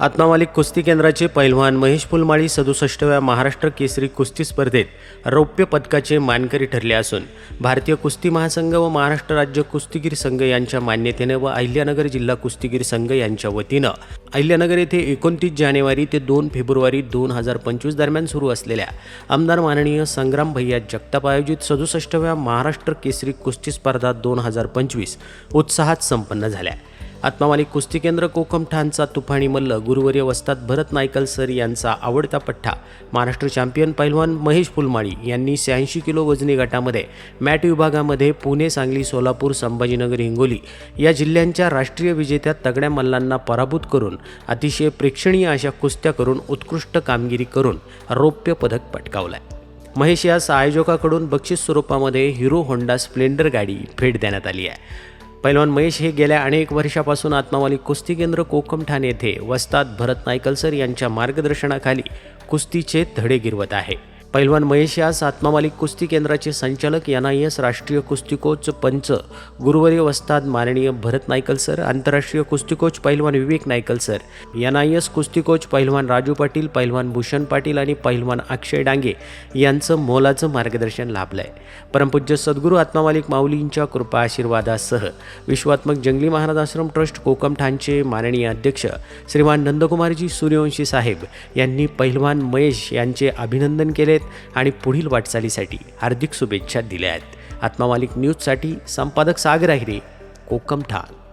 आत्मामालिक कुस्ती केंद्राचे पैलवान महेश फुलमाळी सदुसष्टव्या महाराष्ट्र केसरी कुस्ती स्पर्धेत रौप्य पदकाचे मानकरी ठरले असून भारतीय कुस्ती महासंघ व महाराष्ट्र राज्य कुस्तीगीर संघ यांच्या मान्यतेने व अहिल्यानगर जिल्हा कुस्तीगीर संघ यांच्या वतीनं अहिल्यानगर येथे एकोणतीस जानेवारी ते दोन फेब्रुवारी दोन हजार पंचवीस दरम्यान सुरू असलेल्या आमदार माननीय संग्राम भैया जगताप आयोजित सदुसष्टव्या महाराष्ट्र केसरी कुस्ती स्पर्धा दोन हजार पंचवीस उत्साहात संपन्न झाल्या. आत्मावाली कुस्ती केंद्र कोकम ठाणचा तुफाणी मल्ल गुरुवर्य वस्ताद भरत नायकल सर यांचा आवडता पठ्ठा. महाराष्ट्र चॅम्पियन पैलवान महेश फुलमाळी यांनी शहाऐंशी किलो वजनी गटामध्ये मॅट विभागामध्ये पुणे सांगली सोलापूर संभाजीनगर हिंगोली या जिल्ह्यांच्या राष्ट्रीय विजेत्या तगड्या मल्लांना पराभूत करून अतिशय प्रेक्षणीय अशा कुस्त्या करून उत्कृष्ट कामगिरी करून रौप्य पदक पटकावलं महेश यास आयोजकाकडून बक्षीस स्वरूपामध्ये हिरो होंडा स्प्लेंडर गाडी भेट देण्यात आली आहे. पैलवान महेश हे गेल्या अनेक वर्षापासून आत्मावाली कुस्ती केंद्र कोकम ठाणे येथे वस्ताद भरत नायकलसर यांच्या मार्गदर्शनाखाली कुस्तीचे धडे गिरवत आहे. पैलवान महेश यास आत्मामालिक कुस्ती केंद्राचे संचालक एन आय एस राष्ट्रीय कुस्ती कोच पंच गुरुवर्य वस्ताद माननीय भरत नायकल सर आंतरराष्ट्रीय कुस्ती कोच पैलवान Vivek Naikal sir N I S कुस्ती कोच पैलवान राजू पाटील पैलवान भूषण पाटील आणि पैलवान अक्षय डांगे यांचं मोलाचं मार्गदर्शन लाभलं आहे परमपूज्य सद्गुरू आत्मामालिक माऊलींच्या कृपा आशीर्वादासह विश्वात्मक जंगली महाराज आश्रम ट्रस्ट कोकम ठाणचे माननीय अध्यक्ष श्रीमान नंदकुमारजी सूर्यवंशी साहेब यांनी पैलवान महेश यांचे अभिनंदन केले. आहेत आणि पुढील वाटचालीसाठी हार्दिक शुभेच्छा दिल्या आहेत. आत्मामालिक न्यूजसाठी संपादक सागर आहिरे कोकम ठाण.